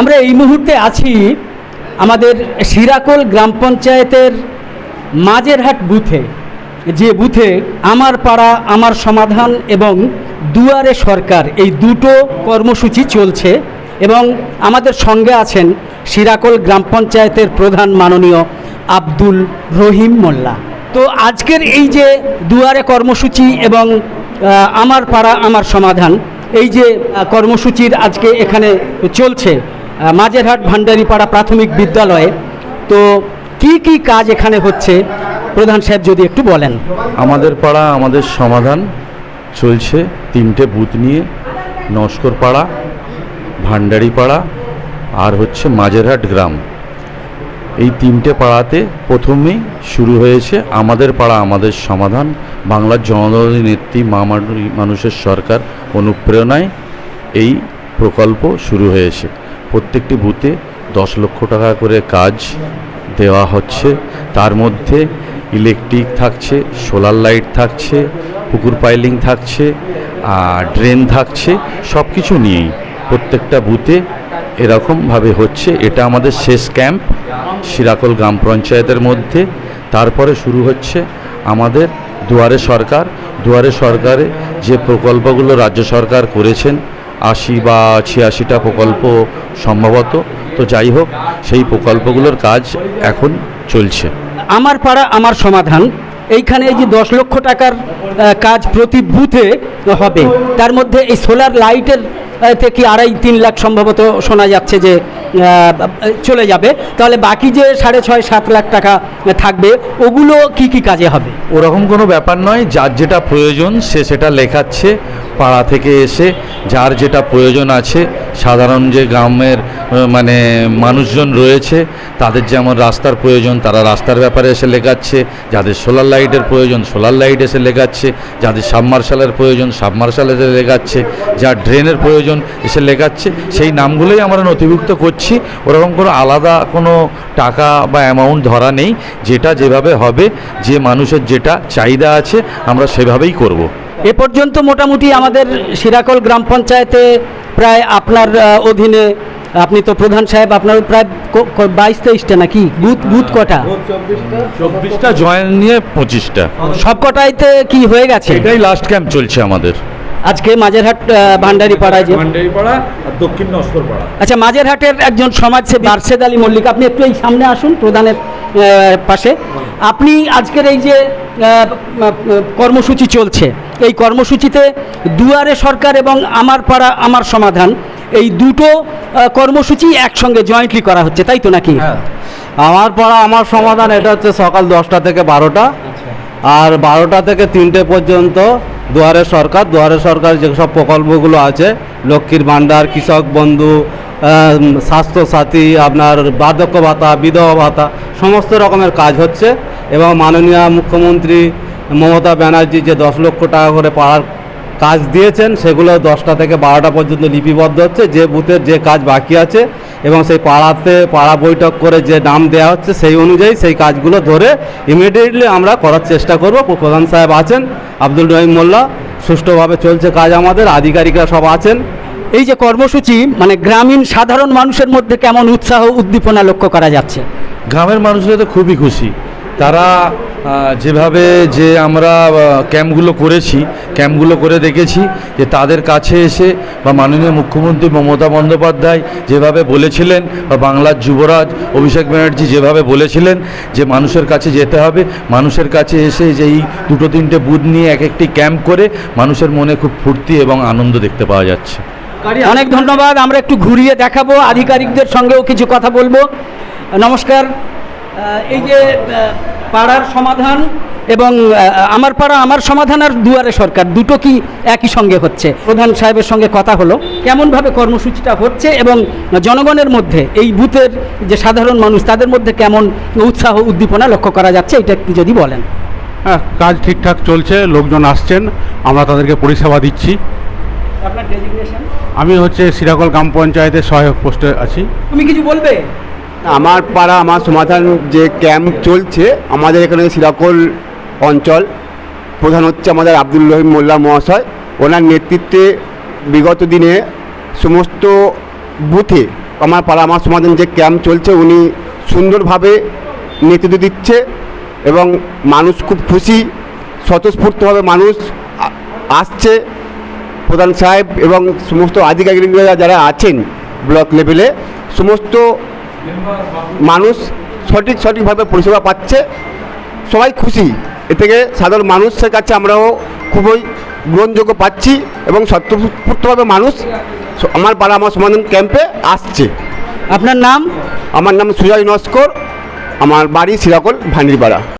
আমরা এই মুহূর্তে আছি আমাদের শিরাকোল গ্রাম পঞ্চায়েতের মাঝেরহাট বুথে। যে বুথে আমার পাড়া, আমার সমাধান এবং দুয়ারে সরকার এই দুটো কর্মসূচি চলছে এবং আমাদের সঙ্গে আছেন শিরাকোল গ্রাম পঞ্চায়েতের প্রধান মাননীয় আব্দুল রহিম মোল্লা। তো আজকের এই যে দুয়ারে কর্মসূচি এবং আমার পাড়া, আমার সমাধান, এই যে কর্মসূচির আজকে এখানে চলছে মাঝেরহাট ভান্ডারিপাড়া প্রাথমিক বিদ্যালয়ে। তো কি কি কাজ এখানে হচ্ছে? প্রধান সাহেব যদি একটু বলেন। আমাদের পাড়া আমাদের সমাধান চলছে। তিনটে বুথ নিয়ে নস্কর পাড়া ভান্ডারি পাড়া আর হচ্ছে মাঝেরহাট গ্রাম। এই তিনটে পাড়াতে প্রথমেই শুরু হয়েছে আমাদের পাড়া, আমাদের সমাধান। বাংলার জনদলী নেত্রী, মা মানুষের সরকার অনুপ্রেরণায় এই প্রকল্প শুরু হয়েছে। প্রত্যেকটি বুথে দশ লক্ষ টাকা করে কাজ দেওয়া হচ্ছে। তার মধ্যে ইলেকট্রিক থাকছে সোলার লাইট থাকছে, পুকুর পাইলিং থাকছে, আর ড্রেন থাকছে সব কিছু নিয়েই প্রত্যেকটা বুথে এরকমভাবে হচ্ছে। এটা আমাদের শেষ ক্যাম্প শিরাকল গ্রাম পঞ্চায়েতের মধ্যে। তারপরে শুরু হচ্ছে আমাদের দুয়ারে সরকার। দুয়ারে সরকারে যে প্রকল্পগুলো রাজ্য সরকার করেছেন আশি বা ছিয়াশিটা প্রকল্প সম্ভবত। তো যাই হোক সেই প্রকল্পগুলোর কাজ এখন চলছে। আমার পাড়া আমার সমাধান। এইখানে এই যে দশ লক্ষ টাকার কাজ প্রতি বুথে হবে তার মধ্যে এই সোলার লাইটের থেকে আড়াই তিন লাখ সম্ভবত শোনা যাচ্ছে যে চলে যাবে। তাহলে বাকি যে সাড়ে ছয় সাত লাখ টাকা থাকবে ওগুলো কি কি কাজে হবে? ওরকম কোনো ব্যাপার নয় যার যেটা প্রয়োজন সে সেটা লেখাচ্ছে। পাড়া থেকে এসে যার যেটা প্রয়োজন আছে, সাধারণ যে গ্রামের মানে মানুষজন রয়েছে, তাদের যেমন রাস্তার প্রয়োজন, তারা রাস্তার ব্যাপারে এসে লেখাচ্ছে যাদের সোলার লাইটের প্রয়োজন, সোলার লাইট এসে লেখাচ্ছে যাদের সাবমার্শালের প্রয়োজন, সাবমার্শাল এসে লেখাচ্ছে যার ড্রেনের প্রয়োজন এসে লেখাচ্ছে সেই নামগুলোই আমরা নথিভুক্ত করছি, ওরকম কোনো আলাদা কোনো টাকা বা অ্যামাউন্ট ধরা নেই, যেটা যেভাবে হবে, যে মানুষের যেটা চাহিদা আছে, আমরা সেভাবেই করব। এ পর্যন্ত মোটামুটি আমাদের সিরাকল গ্রাম পঞ্চায়েতে প্রায় আপনার অধীনে আপনি তো প্রধান সাহেব আপনার প্রায় বাইশ তেইশটা নাকি? বুথ বুথ কটা? চব্বিশটা জয়েন নিয়ে পঁচিশটা। সব কটাইতে কি হয়ে গেছে? এটাই লাস্ট ক্যাম্প চলছে আমাদের। আজকে মাঝেরহাট ভান্ডারি পাড়ায় যে পাড়া আর দক্ষিণ নস্কর পাড়া আচ্ছা মাঝেরহাটের একজন সমাজসেবী আরশেদ আলী মল্লিক আপনি একটু এই সামনে আসুন প্রধানের পাশে। আপনি আজকের এই যে কর্মসূচি চলছে এই কর্মসূচিতে দুয়ারে সরকার এবং আমার পাড়া আমার সমাধান এই দুটো কর্মসূচি একসঙ্গে জয়েন্টলি করা হচ্ছে তাই তো নাকি? আমার পাড়া আমার সমাধান এটা হচ্ছে সকাল দশটা থেকে বারোটা আর বারোটা থেকে তিনটে পর্যন্ত দুয়ারে সরকার দুয়ারে সরকার যেসব প্রকল্পগুলো আছে লক্ষ্মীর ভাণ্ডার কৃষক বন্ধু স্বাস্থ্যসাথী আপনার বার্ধক্য ভাতা, বিধবা ভাতা, সমস্ত রকমের কাজ হচ্ছে এবং মাননীয় মুখ্যমন্ত্রী মমতা ব্যানার্জি যে দশ লক্ষ টাকা করে পাড়ার কাজ দিয়েছেন, সেগুলো দশটা থেকে বারোটা পর্যন্ত লিপিবদ্ধ হচ্ছে, যে বুথের যে কাজ বাকি আছে এবং সেই পাড়াতে, পাড়া বৈঠক করে যে নাম দেওয়া হচ্ছে, সেই অনুযায়ী সেই কাজগুলো ধরে ইমিডিয়েটলি আমরা করার চেষ্টা করব। প্রধান সাহেব আছেন, আব্দুল রহিম মোল্লা, সুষ্ঠুভাবে চলছে কাজ আমাদের, আধিকারিকরা সব আছেন। এই যে কর্মসূচি মানে গ্রামীণ সাধারণ মানুষের মধ্যে কেমন উৎসাহ উদ্দীপনা লক্ষ্য করা যাচ্ছে? গ্রামের মানুষরা তো খুবই খুশি। তারা যেভাবে যে আমরা ক্যাম্পগুলো করেছি, ক্যাম্পগুলো করে দেখেছি যে তাদের কাছে এসে বা মাননীয় মুখ্যমন্ত্রী মমতা বন্দ্যোপাধ্যায় যেভাবে বলেছিলেন বা বাংলার যুবরাজ অভিষেক ব্যানার্জি যেভাবে বলেছিলেন যে মানুষের কাছে যেতে হবে, মানুষের কাছে এসে যে এই দুটো তিনটে বুথ নিয়ে এক একটি ক্যাম্প করে মানুষের মনে খুব ফুর্তি এবং আনন্দ দেখতে পাওয়া যাচ্ছে। অনেক ধন্যবাদ আমরা একটু ঘুরিয়ে দেখাবো আধিকারিকদের সঙ্গেও কিছু কথা বলব। নমস্কার এই যে পাড়ার সমাধান এবং আমার পাড়া আমার সমাধান আর দুয়ারে সরকার দুটো কি একই সঙ্গে হচ্ছে? প্রধান সাহেবের সঙ্গে কথা হলো কেমনভাবে কর্মসূচিটা হচ্ছে এবং জনগণের মধ্যে এই বুথের যে সাধারণ মানুষ তাদের মধ্যে কেমন উৎসাহ উদ্দীপনা লক্ষ্য করা যাচ্ছে এটা একটু যদি বলেন। হ্যাঁ কাজ ঠিকঠাক চলছে লোকজন আসছেন আমরা তাদেরকে পরিষেবা দিচ্ছি। আপনার ডেজিগনেশন আমি হচ্ছে সিরাকল গ্রাম পঞ্চায়েতের সহায়ক পোস্টে আছি। তুমি কিছু বলবে? আমার পাড়া আমার সমাধান যে ক্যাম্প চলছে আমাদের এখানে সিরাকল অঞ্চল প্রধান হচ্ছে আমাদের আব্দুল রহিম মোল্লা মহাশয়। ওনার নেতৃত্বে বিগত দিনে সমস্ত বুথে আমার পাড়া আমার সমাধান যে ক্যাম্প চলছে উনি সুন্দরভাবে নেতৃত্ব দিচ্ছে এবং মানুষ খুব খুশি স্বতঃস্ফূর্তভাবে মানুষ আসছে। প্রধান সাহেব এবং সমস্ত আধিকারিকরা যারা আছেন ব্লক লেভেলে সমস্ত মানুষ সঠিক সঠিকভাবে পরিষেবা পাচ্ছে। সবাই খুশি। এ থেকে সাধারণ মানুষের কাছে আমরাও খুবই গ্রহণযোগ্য পাচ্ছি এবং স্বতঃস্ফূর্তভাবে মানুষ আমার পাড়া আমার সমাধান ক্যাম্পে আসছে। আপনার নাম? আমার নাম সুজয় নস্কর। আমার বাড়ি সিরাকল ভান্ডিপাড়া